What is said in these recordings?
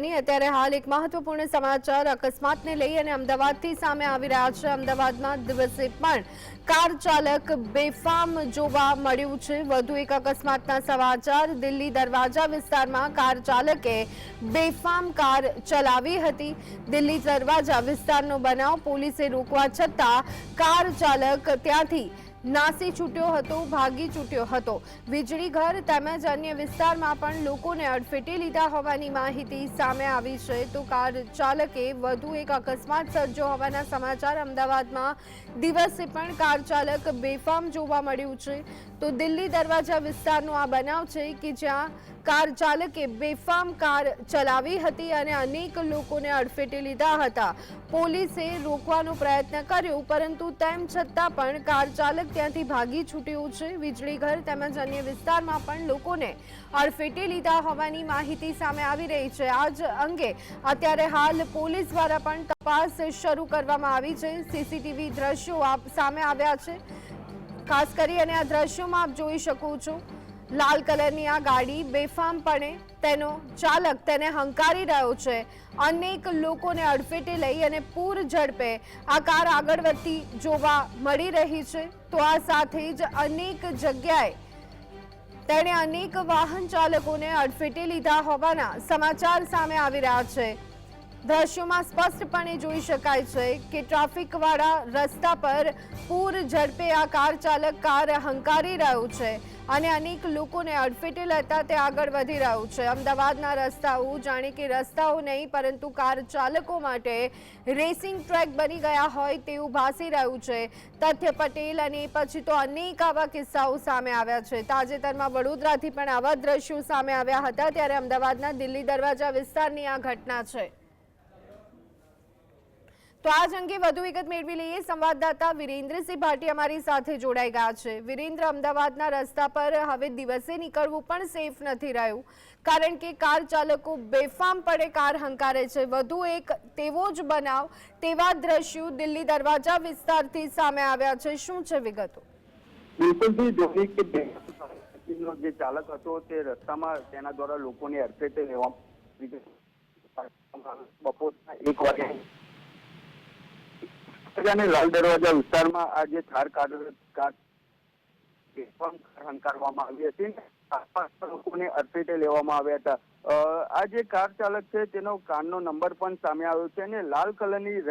મહત્વની અત્યારે હાલ એક મહત્વપૂર્ણ સમાચાર અકસ્માતને લઈ અને અમદાવાદથી સામે આવી રહ્યા છે. અમદાવાદમાં દિવસે પણ કાર ચાલક બેફામ જોવા મળ્યું છે. વધુ એક અકસ્માતના સમાચાર. દિલ્હી દરવાજા વિસ્તારમાં કાર ચાલકે બેફામ કાર ચલાવી હતી. દિલ્હી દરવાજા વિસ્તારનો બનાવ પોલીસે રોકવા છતાં કાર ચાલક ત્યાંથી નાસી છૂટ્યો હતો, ભાગી છૂટ્યો હતો. વીજળી ઘર તેમજ અન્ય વિસ્તારમાં પણ લોકોને અડફેટે લીધા હોવાની માહિતી સામે આવી છે. તો કાર ચાલકે વધુ એક અકસ્માત સર્જ્યો હોવાના સમાચાર અમદાવાદમાં દિવસે પણ કાર ચાલક બેફામ જોવા મળ્યું છે. તો દિલ્હી દરવાજા વિસ્તારનો આ બનાવ છે કે જ્યાં કાર ચાલકે બેફામ કાર ચલાવી હતી અને અનેક લોકોને અડફેટે લીધા હતા. પોલીસે રોકવાનો પ્રયત્ન કર્યો, પરંતુ તેમ છતાં પણ કાર ચાલક ત્યાંથી ભાગી છૂટ્યું છે. વીજળીઘર તેમજ અન્ય વિસ્તારમાં પણ લોકોને અડફેટે લીધા હોવાની માહિતી સામે આવી રહી છે. આ જ અંગે અત્યારે હાલ પોલીસ દ્વારા પણ તપાસ શરૂ કરવામાં આવી છે. સીસીટીવી દ્રશ્યો સામે આવ્યા છે. ખાસ કરી અને આ દ્રશ્યોમાં આપ જોઈ શકો છો. લાલ કલરની આ ગાડી બેફામપણે તેનો ચાલક તેને હંકારી રહ્યો છે. અનેક લોકોને અડફેટે લઈ અને પૂર ઝડપે આ કાર આગળ વધતી જોવા મળી રહી છે. તો આ સાથે જ અનેક જગ્યાએ તેણે અનેક વાહન ચાલકોને અડફેટે લીધા હોવાના સમાચાર સામે આવી રહ્યા છે. દ્રશ્યોમાં સ્પષ્ટપણે જોઈ શકાય છે કે ટ્રાફિકવાળા રસ્તા પર પૂર ઝડપે આ કાર ચાલક કાર હંકારી રહ્યો છે અને અનેક લોકોને અડફેટે લેતા તે આગળ વધી રહ્યું છે. અમદાવાદના રસ્તાઓ જાણે કે રસ્તાઓ નહીં, પરંતુ કાર ચાલકો માટે રેસિંગ ટ્રેક બની ગયા હોય તેવું ભાસી રહ્યું છે. તથ્ય પટેલ અને પછી તો અનેક આવા કિસ્સાઓ સામે આવ્યા છે. તાજેતરમાં વડોદરાથી પણ આવા દ્રશ્યો સામે આવ્યા હતા, ત્યારે અમદાવાદના દિલ્હી દરવાજા વિસ્તારની આ ઘટના છે. તો આ અંગે વધુ વિગત મેળવી લઈએ. સંવાદદાતા વિરેન્દ્રસિંહ ભાટી અમારી સાથે જોડાઈ ગયા છે. વિરેન્દ્ર, અમદાવાદના રસ્તા પર હવે દિવસે નીકળવું પણ સેફ નથી રહ્યું. કારણ કે કાર ચાલકો બેફામ પડે કાર હંકારે છે. વધુ એક તેવો જ બનાવ, તેવા દ્રશ્યો દિલ્હી દરવાજા વિસ્તારથી સામે આવ્યા છે. શું છે વિગતો? જે ચાલક હતો તે રસ્તામાં તેના દ્વારા લોકોને અડફેટે લેવા બપોરના એક વાગે અને લાલ દરવાજા વિસ્તારમાં આ જે થાર હંકારવામાં આવી હતી આસપાસના લોકોને અડફેટે લેવામાં આવ્યા હતા. આ જે કાર ચાલક છે, તેનો કારનો નંબર પણ સામે આવ્યો છે અને લાલ કલરની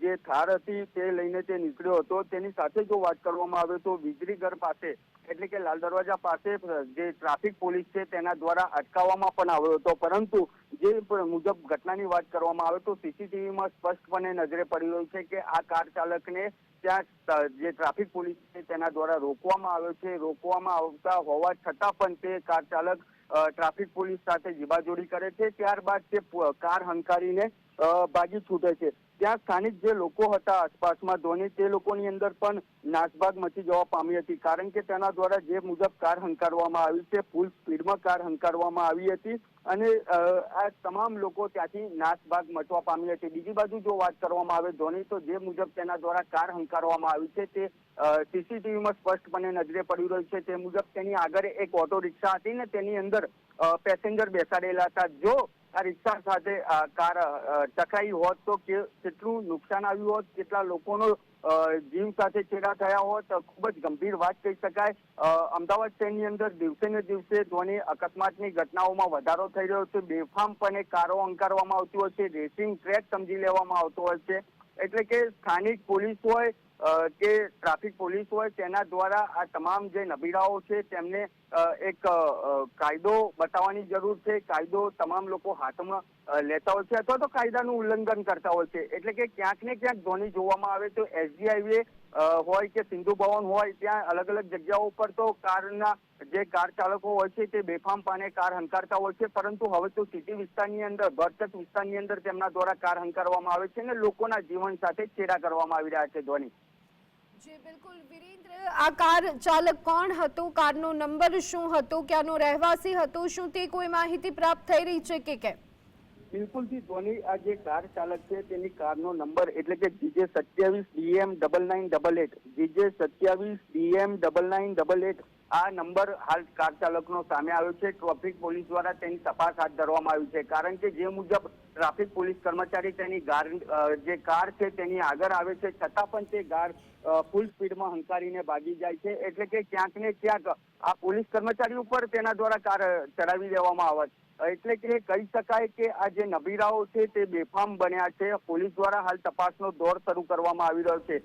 જે થાર હતી તે લઈને તે નીકળ્યો હતો, તેની સાથે જો વાત કરવામાં આવે તો વીજળીઘર પાસે, એટલે કે લાલ દરવાજા પાસે જે ટ્રાફિક પોલીસ છે તેના દ્વારા અટકાવવામાં પણ આવ્યો હતો. પરંતુ જે મુજબ ઘટનાની વાત કરવામાં આવે તો સીસીટીવીમાં સ્પષ્ટપણે નજરે પડી રહ્યું છે કે આ કાર ચાલકને ત્યાં જે ટ્રાફિક પોલીસ છે તેના દ્વારા રોકવામાં આવ્યો છે. રોકવામાં આવતા હોવા છતાં પણ તે કાર ચાલક ટ્રાફિક પોલીસ સાથે જીબાજોડી કરે છે. ત્યારબાદ તે કાર હંકારીને ભાગી છૂટે છે. ત્યાં સ્થાનિક જે લોકો હતા આસપાસમાં ધોની તે લોકોની અંદર પણ નાસભાગ મચી જવા પામી હતી. કારણ કે તેના દ્વારા જે મુજબ કાર હંકારવામાં આવી છે ફૂલ સ્પીડમાં કાર હંકારવામાં આવી હતી અને આ તમામ લોકો ત્યાંથી નાસભાગ મચવા પામી હતી બીજી બાજુ જો વાત કરવામાં આવે ધોની તો જે મુજબ તેના દ્વારા કાર હંકારવામાં આવી છે તે સીસીટીવીમાં સ્પષ્ટપણે નજરે પડી રહ્યું છે. તે મુજબ તેની આગળ એક ઓટો રિક્ષા હતી ને તેની અંદર પેસેન્જર બેસાડેલા હતા. જો આ રિક્ષા સાથે કાર ટકરાઈ હોત તો કેટલું નુકસાન આવ્યું હોત, કેટલા લોકોનો જીવ સાથે છેડા થયા હોત ખૂબ જ ગંભીર વાત કહી શકાય. અમદાવાદ શહેરની અંદર દિવસે ને દિવસે ધ્વનિ અકસ્માતની ઘટનાઓમાં વધારો થઈ રહ્યો છે. બેફામ પણ કારો અંકારવામાં આવતી હોય છે. રેસિંગ ટ્રેક સમજી લેવામાં આવતો હોય છે. એટલે કે સ્થાનિક પોલીસ હોય કે ટ્રાફિક પોલીસ હોય તેના દ્વારા આ તમામ જે નબીરાઓ છે તેમને એક કાયદો બતાવવાની જરૂર છે. કાયદો તમામ લોકો હાથમાં લેતા હોય છે અથવા તો કાયદાનું ઉલ્લંઘન કરતા હોય છે. એટલે કે ક્યાંક ને ક્યાંક ધોની જોવામાં આવે તો એસજી હાઈવે હોય કે સિંધુ ભવન હોય ત્યાં અલગ અલગ જગ્યાઓ પર તો કારના જે કાર ચાલકો હોય છે તે બેફામ પાને કાર હંકારતા હોય છે. પરંતુ હવે તો સિટી વિસ્તારની અંદર ભરચક વિસ્તારની અંદર તેમના દ્વારા કાર હંકારવામાં આવે છે અને લોકોના જીવન સાથે છેડા કરવામાં આવી રહ્યા છે ધ્વનિ. જી, બિલકુલ. વિરેન્દ્ર, આ કાર ચાલક કોણ હતો? કારનો નંબર શું હતો? ક્યાંનો રહેવાસી હતો? શું તે કોઈ માહિતી પ્રાપ્ત થઈ રહી છે કે કેમ? બિલકુલથી ધોની આ જે કાર ચાલક છે, તેની કારનો નંબર એટલે કે જીજે સત્યાવીસ DM double nine double eight, GJ સત્યાવીસ DM double nine double eight, આ નંબર હાલ કાર ચાલકનો સામે આવ્યો છે. ટ્રાફિક પોલીસ દ્વારા તેની તપાસ હાથ ધરવામાં આવી છે. કારણ કે જે મુજબ ટ્રાફિક પોલીસ કર્મચારી તેની ગાર જે કાર છે તેની આગળ આવે છે, છતાં પણ તે ગાર ફૂલ સ્પીડમાં હંકારીને ભાગી જાય છે. એટલે કે ક્યાંક ને ક્યાંક આ પોલીસ કર્મચારી ઉપર તેના દ્વારા કાર ચડાવી દેવામાં આવે છે. એટલે કે કહી શકાય કે આ જે નબીરાઓ છે તે બેફામ બન્યા છે. પોલીસ દ્વારા હાલ તપાસનો દોર શરૂ કરવામાં આવી રહ્યો છે.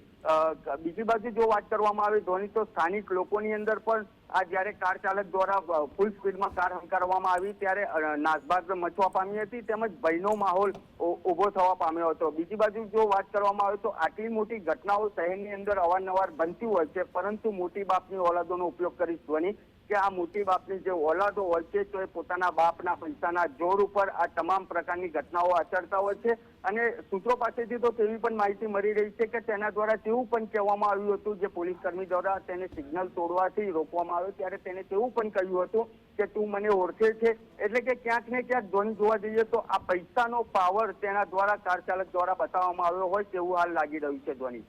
બીજી બાજુ જો વાત કરવામાં આવે, ધોની તો સ્થાનિક લોકોની અંદર પણ આ જ્યારે કાર ચાલક દ્વારા ફૂલ સ્પીડમાં કાર હંકારવામાં આવી, ત્યારે નાસભાગ મચવા પામી હતી તેમજ ભયનો માહોલ ઊભો થવા પામ્યો હતો. બીજી બાજુ જો વાત કરવામાં આવે તો આટલી મોટી ઘટનાઓ શહેરની અંદર અવારનવાર બનતી હોય છે, પરંતુ મોટી બાપની ઓલાદોનો ઉપયોગ કરી ધ્વનિ કે આ મોટી બાપની જે ઓલાદો હોય છે, તો એ પોતાના બાપના પૈસાના જોર ઉપર આ તમામ પ્રકારની ઘટનાઓ આચરતા હોય છે. અને સૂત્રો પાસેથી તો તેવી પણ માહિતી મળી રહી છે કે તેના દ્વારા તેવું પણ કહેવામાં આવ્યું હતું જે પોલીસ કર્મી દ્વારા તેને સિગ્નલ તોડવાથી રોકવામાં આવ્યો ત્યારે તેને તેવું પણ કહ્યું હતું કે તું મને ઓળખે છે એટલે કે ક્યાંક ને ક્યાંક ધ્વનિ જોવા જઈએ તો આ પૈસાનો પાવર તેના દ્વારા કાર ચાલક દ્વારા બતાવવામાં આવ્યો હોય તેવું હાલ લાગી રહ્યું છે ધ્વનિ.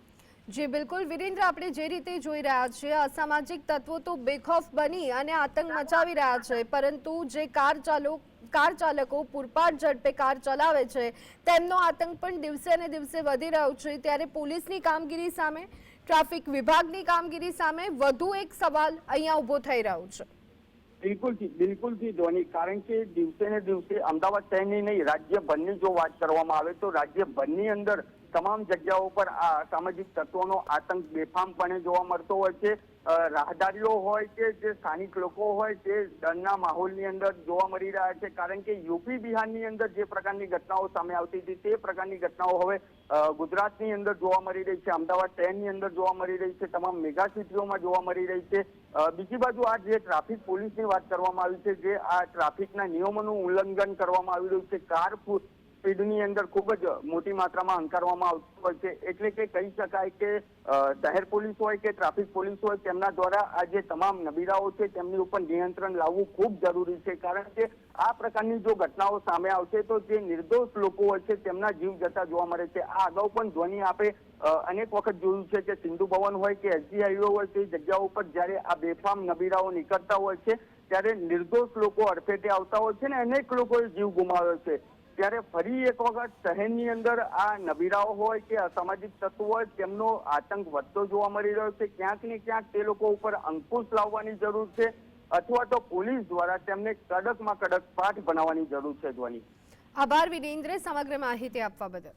જી, બિલકુલ. વિરેન્દ્ર, આપણે જે રીતે જોઈ રહ્યા છીએ, અસામાજિક તત્વો તો બેખોફ બની અને આતંક મચાવી રહ્યા છે, પરંતુ જે કાર ચાલકો કાર ચાલકો પૂરપાટ ઝડપે કાર ચલાવે છે. તેમનો આતંક પણ દિવસે ને દિવસે વધી રહ્યો છે. ત્યારે પોલીસની કામગીરી સામે, ટ્રાફિક વિભાગની કામગીરી સામે વધુ એક સવાલ અહીંયા ઊભો થઈ રહ્યો છે. બિલકુલથી બિલકુલથી ધોની કારણ કે દિવસે ને દિવસે અમદાવાદ શહેરની નહીં, રાજ્યભરની જો વાત કરવામાં આવે તો રાજ્યભરની અંદર તમામ જગ્યાઓ પર આ સામાજિક તત્વોનો આતંક બેફામપણે જોવા મળતો હોય છે. રાહદારીઓ હોય કે જે સ્થાનિક લોકો હોય તે ડરના માહોલની અંદર જોવા મળી રહ્યા છે. કારણ કે યુપી બિહારની અંદર જે પ્રકારની ઘટનાઓ સામે આવતી હતી તે પ્રકારની ઘટનાઓ હવે ગુજરાતની અંદર જોવા મળી રહી છે. અમદાવાદ ટ્રેનની અંદર જોવા મળી રહી છે. તમામ મેગા સિટીઓમાં જોવા મળી રહી છે. બીજી બાજુ આ જે ટ્રાફિક પોલીસની વાત કરવામાં આવી છે, જે આ ટ્રાફિકના નિયમોનું ઉલ્લંઘન કરવામાં આવી રહ્યું છે. કાર સ્પીડની અંદર ખૂબ જ મોટી માત્રામાં હંકારવામાં આવતું હોય છે. એટલે કે કહી શકાય કે શહેર પોલીસ હોય કે ટ્રાફિક પોલીસ હોય, તેમના દ્વારા આ જે તમામ નબીરાઓ છે, તેમની ઉપર નિયંત્રણ લાવવું ખૂબ જરૂરી છે. કારણ કે આ પ્રકારની જો ઘટનાઓ સામે આવશે, તો જે નિર્દોષ લોકો હોય છે, તેમના જીવ જતા જોવા મળે છે. આ અગાઉ પણ ધ્વનિ આપે અનેક વખત જોયું છે કે સિંધુ ભવન હોય કે એસજી હાઈવે હોય, તે જગ્યાઓ પર જ્યારે આ બેફામ નબીરાઓ નીકળતા હોય છે, ત્યારે નિર્દોષ લોકો અડફેટે આવતા હોય છે ને અનેક લોકોએ જીવ ગુમાવ્યો છે. ત્યારે ફરી એક વખત શહેરની અંદર આ નબીરાઓ હોય કે અસામાજિક તત્વો હોય, તેમનો આતંક વધતો જોવા મળી રહ્યો છે. ક્યાંક ને ક્યાંક તે લોકો ઉપર અંકુશ લાવવાની જરૂર છે અથવા તો પોલીસ દ્વારા તેમને કડકમાં કડક પાઠ બનાવવાની જરૂર છે ધ્વની. આભાર વિરેન્દ્ર સમગ્ર માહિતી આપવા બદલ.